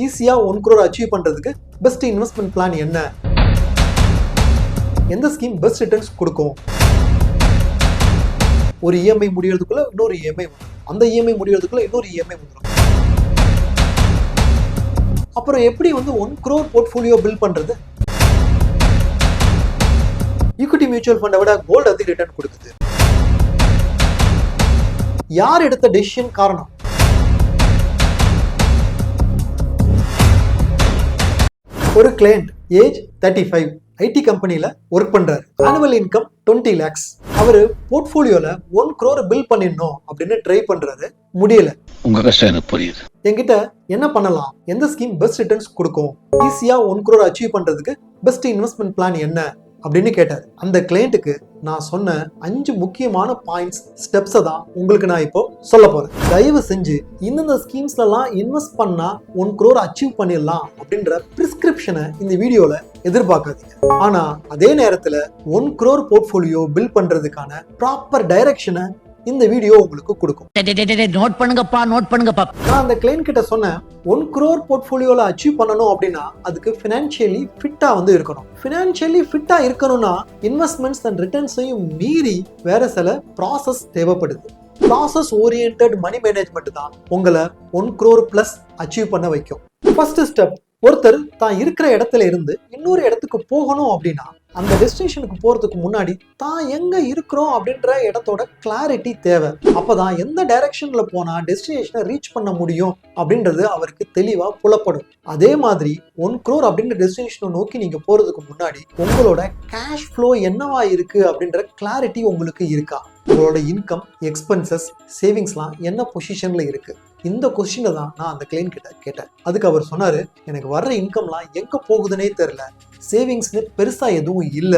ஈஸியாக one crore achieve பண்ணுறதுக்கு best investment plan என்ன? எந்த ஸ்கீம் பெஸ்ட் ரிட்டர்ன்ஸ் கொடுக்கும்? ஒரு இஎம்ஐ முடியறதுக்குள்ள இன்னொரு இஎம்ஐ அந்த இஎம்ஐ முடியறதுக்குள்ள இன்னொரு இஎம்ஐ வந்துடும் அப்புறம் எப்படி வந்து ஒன் குரோர் போர்ட்ஃபோலியோ பில்ட் பண்ணுறது ஈக்விட்டி மியூச்சுவல் ஃபண்டை விட கோல்டு அதிக ரிட்டர்ன் கொடுக்குது. யார் எடுத்த டெசிஷன் காரணம்? ஒரு client age thirty five IT கம்பெனியில் ஒர்க் பண்றாரு. ஆனுவல் இன்கம் டுவெண்ட்டி லேக்ஸ் அவர் போர்ட்ஃபோலியோல ஒன் crore பில் பண்ணிடணும் அப்படின்னு ட்ரை பண்றாரு. முடியல. உங்க கஷ்டம் எனக்கு புரியுது. என்கிட்ட என்ன பண்ணலாம்? எந்த ஸ்கீம் பெஸ்ட் ரிட்டர்ன்ஸ் கொடுக்கும்? ஈஸியா ஒன் crore அச்சீவ் பண்றதுக்கு பெஸ்ட் இன்வெஸ்ட்மெண்ட் பிளான் என்ன? அப்படின்னு கேட்டார். அந்த கிளையண்ட்டுக்கு நான் சொன்ன அஞ்சு முக்கியமான பாயிண்ட்ஸ் ஸ்டெப்ஸை தான் உங்களுக்கு நான் இப்போ சொல்ல போறேன். தயவு செஞ்சு இந்தந்த ஸ்கீம்ஸ்லாம் இன்வெஸ்ட் பண்ணா ஒன் குரோர் அச்சீவ் பண்ணிடலாம் அப்படின்ற பிரிஸ்கிரிப்ஷனை இந்த வீடியோல எதிர்பார்க்காதீங்க. ஆனா அதே நேரத்துல ஒன் குரோர் போர்ட்ஃபோலியோ பில் பண்றதுக்கான ப்ராப்பர் டைரக்ஷனை இந்த வீடியோ உங்களுக்கு கொடுக்கும். நோட் பண்ணுங்கப்பா நோட் பண்ணுங்கப்பா. நான் அந்த கிளைண்ட் கிட்ட சொன்னேன் ஒன் crore போர்ட்ஃபோலியோல அச்சீவ் பண்ணணும் அப்படின்னா அதுக்கு ஃபினான்ஷியலி ஃபிட்டா வந்து இருக்கணும். ஃபினான்ஷியலி ஃபிட்டா இருக்கணும்னா இன்வெஸ்ட்மெண்ட்ஸ் அண்ட் ரிட்டர்ன்ஸையும் மீறி வேற சில ப்ராசஸ் தேவைப்படுது. ப்ராசஸ் ஓரியன்ட் மணி மேனேஜ்மெண்ட் தான் உங்களை ஒன் crore பிளஸ் அச்சீவ் பண்ண வைக்கும். ஃபர்ஸ்ட் ஸ்டெப் ஒருத்தர் தான் இருக்கிற இடத்துல இருந்து இன்னொரு இடத்துக்கு போகணும் அப்படின்னா அந்த டெஸ்டினேஷனுக்கு போறதுக்கு முன்னாடி தான் எங்க இருக்கிறோம் அப்படின்ற இடத்தோட கிளாரிட்டி தேவை. அப்பதான் எந்த டைரக்ஷன்ல போனா டெஸ்டினேஷனை ரீச் பண்ண முடியும் அப்படின்றது அவருக்கு தெளிவா புலப்படும். அதே மாதிரி ஒன் க்ரோர் அப்படின்ற டெஸ்டினேஷனை நோக்கி நீங்க போறதுக்கு முன்னாடி உங்களோட கேஷ் ஃப்ளோ என்னவா இருக்கு அப்படின்ற கிளாரிட்டி உங்களுக்கு இருக்கா? உங்களோட இன்கம் எக்ஸ்பென்சஸ் சேவிங்ஸ்லாம் என்ன பொசிஷனில் இருக்குது இந்த கொஸ்டினை தான் நான் அந்த கிளைண்ட் கிட்ட கேட்டேன். அதுக்கு அவர் சொன்னாரு எனக்கு வர்ற இன்கம்லாம் எங்க போகுதுன்னே தெரியல. சேவிங்ஸ்னு பெருசா எதுவும் இல்ல.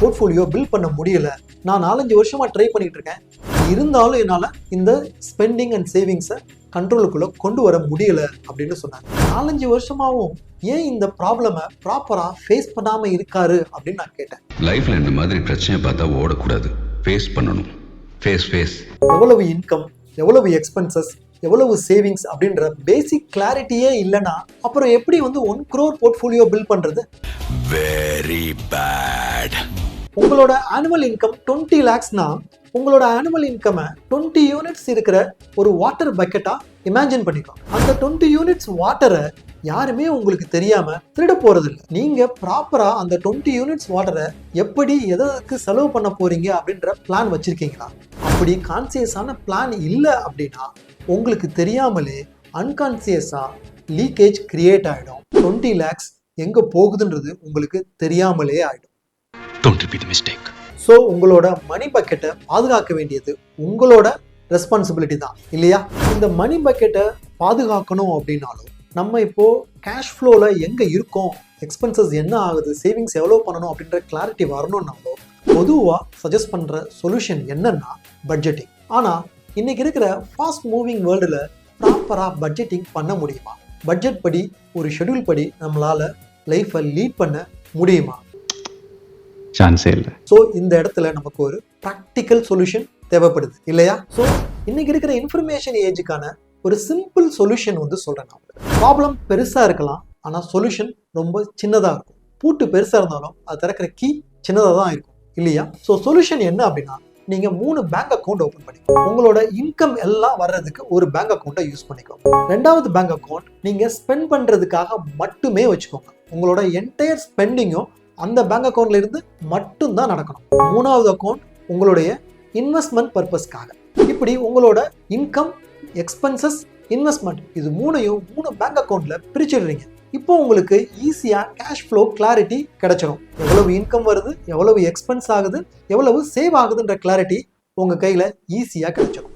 போர்ட்ஃபோலியோ பில்ட் பண்ண முடியல. நான் நாலஞ்சு வருஷமா ட்ரை பண்ணிட்டு இருக்கேன். இருந்தாலும் என்னால இந்த ஸ்பெண்டிங் அண்ட் சேவிங்ஸை கண்ட்ரோலுக்குள்ள கொண்டு வர முடியல அப்படின்னு சொன்னாங்க நாலஞ்சு வருஷமாவும் ஏன் இந்த ப்ராப்ளமை ப்ராப்பரா ஃபேஸ் பண்ணாம இருக்காரு அப்படின்னு நான் கேட்டேன். லைஃப்ல இந்த மாதிரி பிரச்சனையை பார்த்தா ஓடக்கூடாது. ஃபேஸ் பண்ணணும். ஃபேஸ் ஃபேஸ் எவ்வளவு இன்கம் எவ்வளவு எக்ஸ்பென்சஸ் எவ்வளவு சேவிங்ஸ் அப்படின்ற பேசிக் கிளாரிட்டியே இல்லைன்னா அப்புறம் எப்படி வந்து ஒன் crore போர்ட்ஃபோலியோ பில்ட் பண்றது? வெரி பேட் உங்களோட ஆனுவல் இன்கம் டுவெண்ட்டி லேக்ஸ்னா உங்களோட ஆனுவல் இன்கமை டுவெண்ட்டி யூனிட்ஸ் இருக்கிற ஒரு வாட்டர் பக்கெட்டா இமேஜின் பண்ணிக்கலாம் அந்த டுவெண்ட்டி யூனிட்ஸ் வாட்டரை யாருமே உங்களுக்கு தெரியாம திருட போறது இல்ல நீங்க ப்ராப்பரா அந்த டுவெண்ட்டி யூனிட்ஸ் வாட்டரை எப்படி எதற்கு செலவு பண்ண போறீங்க அப்படின்ற பிளான் வச்சிருக்கீங்களா? அப்படி கான்சியஸான பிளான் இல்லை அப்படின்னா உங்களுக்கு தெரியாமலே அன்கான்சியஸா லீக்கேஜ் கிரியேட் ஆயிடும். டுவெண்ட்டி லேக்ஸ் எங்க போகுதுன்றது உங்களுக்கு தெரியாமலே மிஸ்டேக் ஸோ உங்களோட மணி பக்கெட்டை பாதுகாக்க வேண்டியது உங்களோட ரெஸ்பான்சிபிலிட்டி தான் இல்லையா? இந்த மணி பக்கெட்டை பாதுகாக்கணும் அப்படின்னாலும் நம்ம இப்போ கேஷ் ஃப்ளோவில் எங்கே இருக்கோம்? எக்ஸ்பென்சஸ் என்ன ஆகுது? சேவிங்ஸ் எவ்வளோ பண்ணணும் அப்படின்ற கிளாரிட்டி வரணும்னாலும் பொதுவாக சஜஸ்ட் பண்ணுற சொல்யூஷன் என்னன்னா பட்ஜெட்டிங் ஆனால் இன்னைக்கு இருக்கிற ஃபாஸ்ட் மூவிங் வேர்ல்டில் ப்ராப்பராக பட்ஜெட்டிங் பண்ண முடியுமா? பட்ஜெட் படி ஒரு ஷெட்யூல் படி நம்மளால லைஃப்பை லீட் பண்ண முடியுமா? சான்ஸே இல்லை. ஸோ இந்த இடத்துல நமக்கு ஒரு ப்ராக்டிக்கல் சொல்யூஷன் தேவைப்படுது. இல்லையா? ஸோ இன்னைக்கு இருக்கிற இன்ஃபர்மேஷன் ஏஜுக்கான ஒரு சிம்பிள் சொல்யூஷன் வந்து சொல்றேன் நான் ப்ராப்ளம் பெருசா இருக்கலாம் ஆனால் சொல்யூஷன் ரொம்ப சின்னதா இருக்கும். பூட்டு பெருசா இருந்தாலும் அது திறக்கிற கீ சின்னதாக தான் இருக்கும். இல்லையா? ஸோ சொல்யூஷன் என்ன அப்படின்னா நீங்க மூணு பேங்க் அக்கௌண்ட் ஓப்பன் பண்ணிக்கோங்க உங்களோட இன்கம் எல்லாம் வர்றதுக்கு ஒரு பேங்க் அக்கௌண்ட்டை யூஸ் பண்ணிக்கோங்க ரெண்டாவது பேங்க் அக்கௌண்ட் நீங்க ஸ்பெண்ட் பண்றதுக்காக மட்டுமே வச்சுக்கோங்க. உங்களோட என்டையர் ஸ்பெண்டிங்கும் அந்த பேங்க் அக்கௌண்ட்ல இருந்து மட்டும்தான் நடக்கணும். மூணாவது அக்கௌண்ட் உங்களுடைய இன்வெஸ்ட்மெண்ட் பர்பஸ்க்காக இப்படி உங்களோட இன்கம் எக்ஸ்பென்சஸ் இன்வெஸ்ட்மெண்ட் இது மூணையும் மூணு பேங்க் அக்கௌண்ட்ல பிரிச்சிடுறீங்க. இப்போ உங்களுக்கு ஈஸியா கேஷ் ஃப்ளோ கிளாரிட்டி கிடைச்சிடும் எவ்வளவு இன்கம் வருது எவ்வளவு எக்ஸ்பென்ஸ் ஆகுது எவ்வளவு சேவ் ஆகுதுன்ற கிளாரிட்டி உங்க கையில ஈஸியா கிடைச்சிடும்.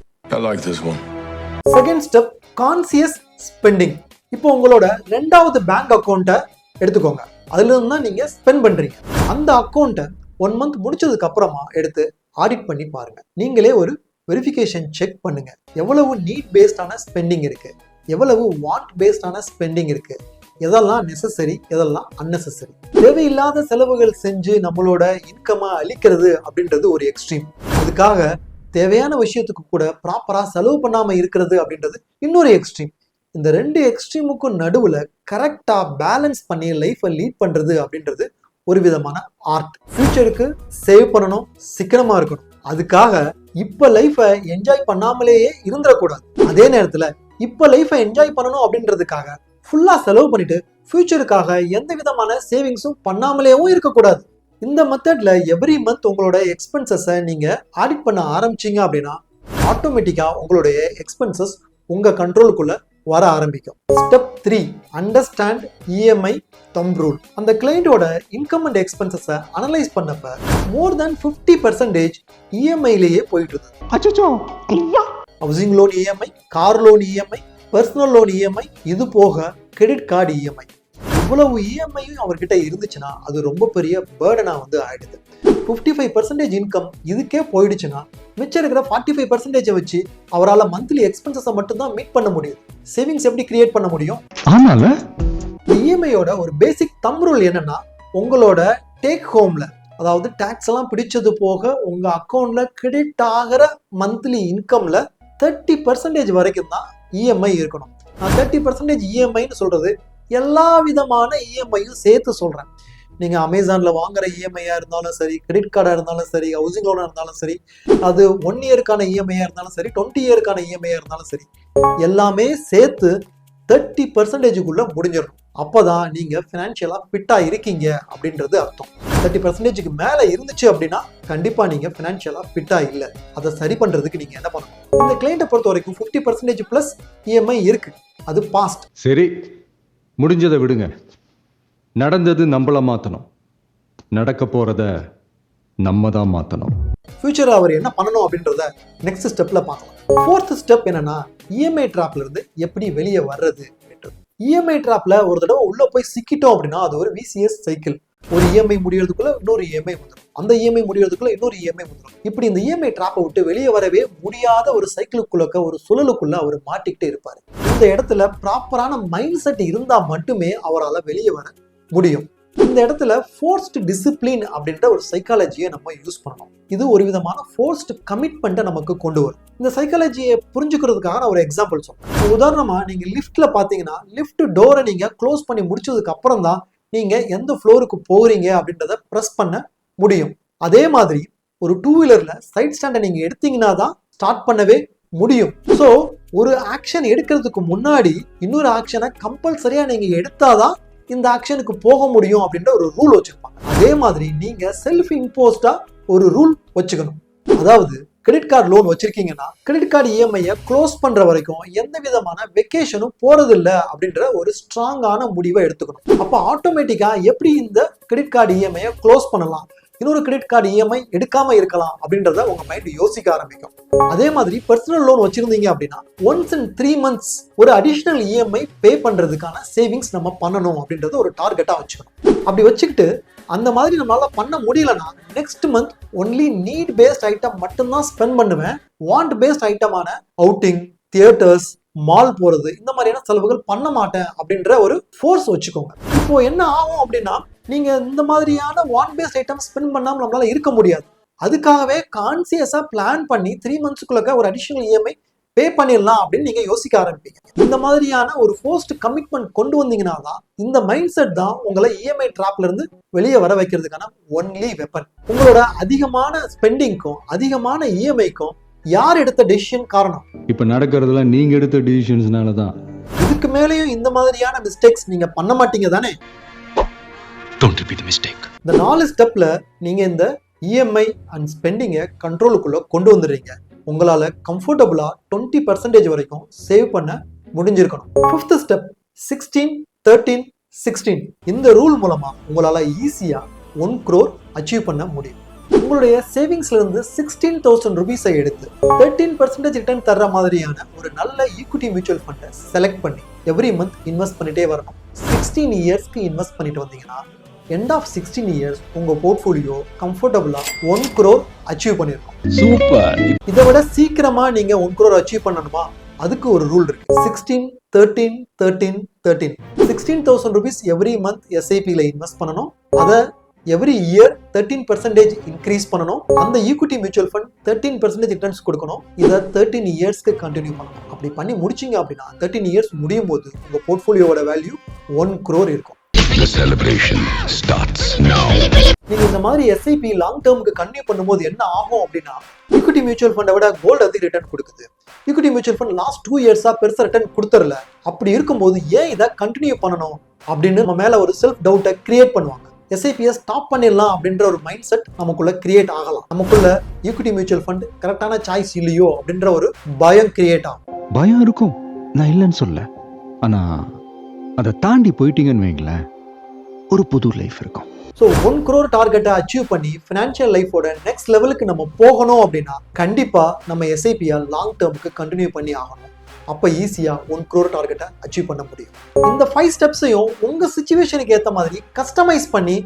செகண்ட் ஸ்டெப் கான்சியஸ் ஸ்பெண்டிங் இப்போ உங்களோட ரெண்டாவது பேங்க் அக்கௌண்ட்டை எடுத்துக்கோங்க. அதுல இருந்து தான் நீங்க ஸ்பெண்ட் பண்றீங்க. அந்த அக்கௌண்ட்டை ஒன் மந்த் முடிச்சதுக்கு அப்புறமா எடுத்து ஆடிட் பண்ணி பாருங்க. நீங்களே ஒரு வெரிஃபிகேஷன் செக் பண்ணுங்க. எவ்வளவு நீட் பேஸ்டான ஸ்பெண்டிங் இருக்கு. எவ்வளவு வாண்ட் பேஸ்டான ஸ்பெண்டிங் இருக்கு. எதெல்லாம் நெசசரி எதெல்லாம் அன்னெசசரி தேவையில்லாத செலவுகள் செஞ்சு நம்மளோட இன்கமா அழிக்கிறது அப்படின்றது ஒரு எக்ஸ்ட்ரீம் அதுக்காக தேவையான விஷயத்துக்கு கூட ப்ராப்பரா செலவு பண்ணாம இருக்கிறது அப்படின்றது இன்னொரு எக்ஸ்ட்ரீம் இந்த ரெண்டு எக்ஸ்ட்ரீமுக்கும் நடுவில் கரெக்டாக பேலன்ஸ் பண்ணி லைஃப்பை லீட் பண்ணுறது அப்படின்றது ஒரு விதமான ஆர்ட் ஃபியூச்சருக்கு சேவ் பண்ணணும் சிக்கனமாக இருக்கணும். அதுக்காக இப்போ லைஃப்பை என்ஜாய் பண்ணாமலேயே இருந்துடக்கூடாது. அதே நேரத்தில் இப்போ லைஃப்பை என்ஜாய் பண்ணணும் அப்படின்றதுக்காக ஃபுல்லாக செலவு பண்ணிட்டு ஃபியூச்சருக்காக எந்த விதமான சேவிங்ஸும் பண்ணாமலேயும் இருக்கக்கூடாது. இந்த மெத்தட்ல எவ்ரி மந்த் உங்களோட எக்ஸ்பென்சஸை நீங்கள் ஆடிட் பண்ண ஆரம்பிச்சீங்க அப்படின்னா ஆட்டோமேட்டிக்காக உங்களுடைய எக்ஸ்பென்சஸ் உங்கள் கண்ட்ரோலுக்குள்ள வர ஆரம்பிக்கும். Step three understand EMI thumb rule அந்த கிளைண்ட்டோட இன்கம் அண்ட் எக்ஸ்பென்சஸை அனலைஸ் பண்ணப்ப மோர் தேன் ஃபிஃப்டி பர்சன்டேஜ் இஎம்ஐலேயே போயிட்டு இருந்தது. Housing loan EMI car loan EMI personal loan EMI இது போக கிரெடிட் கார்டு இஎம்ஐ இவ்வளவு இஎம்ஐயும் அவர்கிட்ட இருந்துச்சுன்னா அது ரொம்ப பெரிய பேர்டனா வந்து ஆயிடுது. ஃபிஃப்டி ஃபைவ் பர்சன்டேஜ் இன்கம் இதுக்கே போயிடுச்சுன்னா மிச்சம் இருக்கிற ஃபார்ட்டி ஃபைவ் பர்சன்டேஜை வச்சு அவரால் மந்த்லி எக்ஸ்பென்சஸை மட்டும்தான் மீட் பண்ண முடியும். சேவிங்ஸ் எப்படி கிரியேட் பண்ண முடியும்? ஆமால. இஎம்ஐயோட ஒரு பேசிக் தம் ரூல் என்னன்னா உங்களோட டேக் ஹோம்ல அதாவது டேக்ஸ் எல்லாம் பிடிச்சது போக உங்க அக்கௌண்ட்ல கிரெடிட் ஆகிற மந்த்லி இன்கம்ல தேர்ட்டி பர்சன்டேஜ் வரைக்கும் தான் இஎம்ஐ இருக்கணும். நான் தேர்ட்டி பர்சன்டேஜ் இஎம்ஐன்னு சொல்கிறது எல்லா விதமான இஎம்ஐயும் சேர்த்து சொல்கிறேன் நீங்கள் அமேசானில் வாங்குற இஎம்ஐயாக இருந்தாலும் சரி கிரெடிட் கார்டாக இருந்தாலும் சரி ஹவுசிங் லோனாக இருந்தாலும் சரி அது ஒன் இயருக்கான இஎம்ஐயாக இருந்தாலும் சரி டுவெண்ட்டி இயருக்கான இஎம்ஐயாக இருந்தாலும் சரி எல்லாமே சேர்த்து தேர்ட்டி பர்சன்டேஜுக்குள்ளே முடிஞ்சிடணும். அப்பதான் நீங்க ஃபினான்ஷியலா ஃபிட்டா இருக்கீங்க அப்படின்றது அர்த்தம். தேர்ட்டி பர்சன்டேஜுக்கு மேல இருந்துச்சு அப்படின்னா கண்டிப்பா நீங்க ஃபினான்ஷியலா ஃபிட்டா இல்ல. அதை சரி பண்றதுக்கு நீங்க என்ன பண்ணணும்? இந்த கிளைண்ட்டை பொறுத்த வரைக்கும் ஃபிஃப்டி பர்சன்டேஜ் பிளஸ் இஎம்ஐ இருக்கு. அது பாஸ்ட் சரி முடிஞ்சதை விடுங்க. நடந்தது நம்மள மாற்றணும் நடக்க போகிறத நம்ம தான் மாற்றணும் ஃபியூச்சர் அவர் என்ன பண்ணணும் அப்படின்றத நெக்ஸ்ட் ஸ்டெப்ல பார்க்கலாம். ஃபோர்த் ஸ்டெப் என்னன்னா இஎம்ஐ ட்ராப்ல இருந்து எப்படி வெளியே வர்றது? இஎம்ஐ ட்ராப்ல ஒரு தடவை உள்ள போய் சிக்கிட்டோம் அப்படின்னா அது ஒரு விசிஎஸ் சைக்கிள் ஒரு இஎம்ஐ முடியறதுக்குள்ள இன்னொரு இஎம்ஐ வந்துடும் அந்த இஎம்ஐ முடியறதுக்குள்ள இன்னொரு இஎம்ஐ வந்துடும் இப்படி இந்த இஎம்ஐ ட்ராப்பை விட்டு வெளியே வரவே முடியாத ஒரு சைக்கிளுக்குள்ளக்க ஒரு சுழலுக்குள்ள அவர் மாட்டிக்கிட்டே இருப்பாரு. இந்த இடத்துல ப்ராப்பரான மைண்ட் செட் இருந்தா மட்டுமே அவரால் வெளியே வர முடியும். இந்த இடத்துல ஃபோர்ஸ்ட் டிசிப்ளின் அப்படின்ற ஒரு சைக்காலஜியை நம்ம யூஸ் பண்ணணும். இது ஒரு விதமான ஃபோர்ஸ்ட் கமிட்மெண்ட்டை நமக்கு கொண்டு வரும். இந்த சைக்காலஜியை புரிஞ்சுக்கிறதுக்காக நான் ஒரு எக்ஸாம்பிள் சொல்றேன். உதாரணமா நீங்க லிஃப்ட்ல பாத்தீங்கன்னா லிஃப்ட் டோரை நீங்க க்ளோஸ் பண்ணி முடிச்சதுக்கு அப்புறம் தான் நீங்க எந்த ஃப்ளோருக்கு போறீங்க அப்படின்றத ப்ரெஸ் பண்ண முடியும். அதே மாதிரி ஒரு டூ வீலர்ல சைட் ஸ்டாண்டை நீங்க எடுத்தீங்கன்னா தான் ஸ்டார்ட் பண்ணவே முடியும். ஸோ ஒரு ஆக்ஷன் எடுக்கிறதுக்கு முன்னாடி இன்னொரு ஆக்ஷனை கம்பல்சரியா நீங்க எடுத்தாதான் இந்த ஆக்ஷனுக்கு போக முடியும் அப்படின்ற ஒரு ரூல் வச்சிருப்பாங்க. அதே மாதிரி நீங்க செல்ஃப் இம்போஸ்டா ஒரு ரூல் வச்சுக்கணும். அதாவது கிரெடிட் கார்டு லோன் வச்சிருக்கீங்கன்னா கிரெடிட் கார்டு இஎம்ஐயை க்ளோஸ் பண்ற வரைக்கும் எந்த விதமான வெக்கேஷனும் போறது இல்ல அப்படின்ற ஒரு ஸ்ட்ராங்கான முடிவை எடுத்துக்கணும். அப்போ ஆட்டோமேட்டிக்கா எப்படி இந்த கிரெடிட் கார்டு இஎம்ஐயை க்ளோஸ் பண்ணலாம்? இன்னொரு கிரெடிட் கார்டு இஎம்ஐ எடுக்காம இருக்கலாம் அப்படின்றத உங்க மைண்ட் யோசிக்க ஆரம்பிக்கும். அதே மாதிரி பர்சனல் லோன் வச்சிருந்தீங்க அப்படின்னா ஒன்ஸ் இன் த்ரீ மந்த்ஸ் ஒரு அடிஷ்னல் இஎம்ஐ பே பண்றதுக்கான சேவிங்ஸ் நம்ம பண்ணணும் அப்படின்றத ஒரு டார்கெட்டா வச்சுக்கணும். அப்படி வச்சுக்கிட்டு அந்த மாதிரி நம்மளால பண்ண முடியலன்னா next month only need based item மட்டும்தான் ஸ்பெண்ட் பண்ணுவேன். வாண்ட் பேஸ்ட் ஐட்டமான அவுட்டிங் தியேட்டர்ஸ் மால் போறது இந்த மாதிரியான செலவுகள் பண்ண மாட்டேன் அப்படின்ற ஒரு ஃபோர்ஸ் வச்சுக்கோங்க. இப்போ என்ன ஆகும் அப்படின்னா நீங்க இந்த மாதிரியான வான் பேஸ்ட் ஐட்டம் ஸ்பெண்ட் பண்ணாம நம்மளால இருக்க முடியாது. அதுக்காகவே கான்சியஸா பிளான் பண்ணி த்ரீ மந்த்ஸ்க்குள்ளக்க ஒரு அடிஷனல் இஎம்ஐ பே பண்ணிடலாம் அப்படின்னு நீங்க யோசிக்க ஆரம்பிப்பீங்க. இந்த மாதிரியான ஒரு ஃபோர்ஸ்ட் கமிட்மெண்ட் கொண்டு வந்தீங்கன்னா தான் இந்த மைண்ட் செட் தான் உங்களை E இஎம்ஐ ட்ராப்ல இருந்து வெளியே வர வைக்கிறதுக்கான ஒன்லி வெப்பன் உங்களோட அதிகமான ஸ்பெண்டிங்க்கும் அதிகமான இஎம்ஐக்கும் யார் எடுத்த டெசிஷன் காரணம்? இப்போ நடக்கிறதுலாம் நீங்கள் எடுத்த டிசிஷன்ஸ்னால தான். இதுக்கு மேலேயும் இந்த மாதிரியான மிஸ்டேக்ஸ் நீங்க பண்ண மாட்டீங்க தானே? டோன்ட் ரிப்பீட் மிஸ்டேக் இந்த நாலு ஸ்டெப்ல நீங்க இந்த இஎம்ஐ அண்ட் ஸ்பெண்டிங்கை கண்ட்ரோலுக்குள்ள கொண்டு வந்துடுறீங்க. உங்களால கம்ஃபர்டபுளா டுவெண்ட்டி பர்சன்டேஜ் வரைக்கும் சேவ் பண்ண முடிஞ்சிருக்கணும். Fifth step sixteen thirteen sixteen இந்த ரூல் மூலமா உங்களால ஈஸியா ஒன் க்ரோர் அச்சீவ் பண்ண முடியும். உங்களுடைய சேவிங்ஸ்ல இருந்து சிக்ஸ்டீன் தௌசண்ட் ருபீஸை எடுத்து தேர்ட்டீன் பர்சன்டேஜ் ரிட்டர்ன் தர்ற மாதிரியான ஒரு நல்ல ஈக்விட்டி மியூச்சுவல் ஃபண்டை செலக்ட் பண்ணி எவ்ரி மந்த் இன்வெஸ்ட் பண்ணிட்டே வரணும். சிக்ஸ்டீன் இயர்ஸ்க்கு இன்வெஸ்ட் பண்ணிட்டு வந்தீங்கன்னா எண்ட் ஆஃப் சிக்ஸ்டீன் இயர்ஸ் உங்க போர்ட்ஃபோலியோ கம்ஃபர்டபுளா ஒன் crore அச்சீவ் பண்ணிருக்கும். சூப்பர் இதை விட சீக்கிரமா நீங்க ஒன் crore அச்சீவ் பண்ணணுமா? அதுக்கு ஒரு ரூல் இருக்கு. Sixteen thirteen thirteen thirteen sixteen thousand rupees every month எஸ்ஐபியில் invest பண்ணணும். அதை every year thirteen percentage increase பண்ணணும். அந்த equity mutual fund thirteen percentage returns கொடுக்கணும். இதை தேர்ட்டீன் இயர்ஸ்க்கு கண்டினியூ பண்ணணும். அப்படி பண்ணி முடிச்சீங்க அப்படின்னா தேர்ட்டீன் இயர்ஸ் முடியும் போது உங்க போர்ட்ஃபோலியோட வேல்யூ ஒன் crore இருக்கும். Celebration starts now. நீங்க இந்த மாதிரி எஸ்ஐபி லாங் டேர்முக்கு கன்டினியூ பண்ணும்போது என்ன ஆகும் அப்படின்னா ஈக்விட்டி மியூச்சுவல் ஃபண்டை விட கோல்டு அதிக ரிட்டர்ன் கொடுக்குது. Equity mutual fund last two இயர்ஸா பெருசா ரிட்டர்ன் கொடுத்துறல அப்படி இருக்கும்போது ஏன் இதை கண்டினியூ பண்ணணும் அப்படின்னு நம்ம மேல ஒரு செல்ஃப் டவுட்டை கிரியேட் பண்ணுவாங்க எஸ்ஐபியை ஸ்டாப் பண்ணிடலாம் அப்படின்ற ஒரு மைண்ட் செட் நமக்குள்ள கிரியேட் ஆகலாம். நமக்குள்ள ஈக்விட்டி மியூச்சுவல் ஃபண்ட் கரெக்டான சாய்ஸ் இல்லையோ அப்படின்ற ஒரு பயம் கிரியேட் ஆகும். பயம் இருக்கும். நான் இல்லைன்னு சொல்ல ஆனா அதை தாண்டி போயிட்டீங்கன்னு வைங்களேன். ஒரு புது லைஃப் இருக்கும். ஸோ ஒன் க்ரோர் டார்கெட்டை அச்சீவ் பண்ணி ஃபினான்ஷியல் லைஃபோட நெக்ஸ்ட் லெவலுக்கு நம்ம போகணும் அப்படின்னா கண்டிப்பாக நம்ம எஸ்ஐபியை லாங் டேர்முக்கு கண்டினியூ பண்ணி ஆகணும். அப்போ ஈஸியாக ஒன் க்ரோர் டார்கெட்டை அச்சீவ் பண்ண முடியும். இந்த ஃபைவ் ஸ்டெப்ஸையும் உங்க சுச்சுவேஷனுக்கு ஏற்ற மாதிரி கஸ்டமைஸ் பண்ணி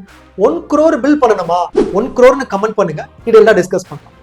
ஒன் க்ரோர் பில் பண்ணணுமா? ஒன் குரோர்னு கமெண்ட் பண்ணுங்க. இதெல்லாம் டிஸ்கஸ் பண்ணலாம்.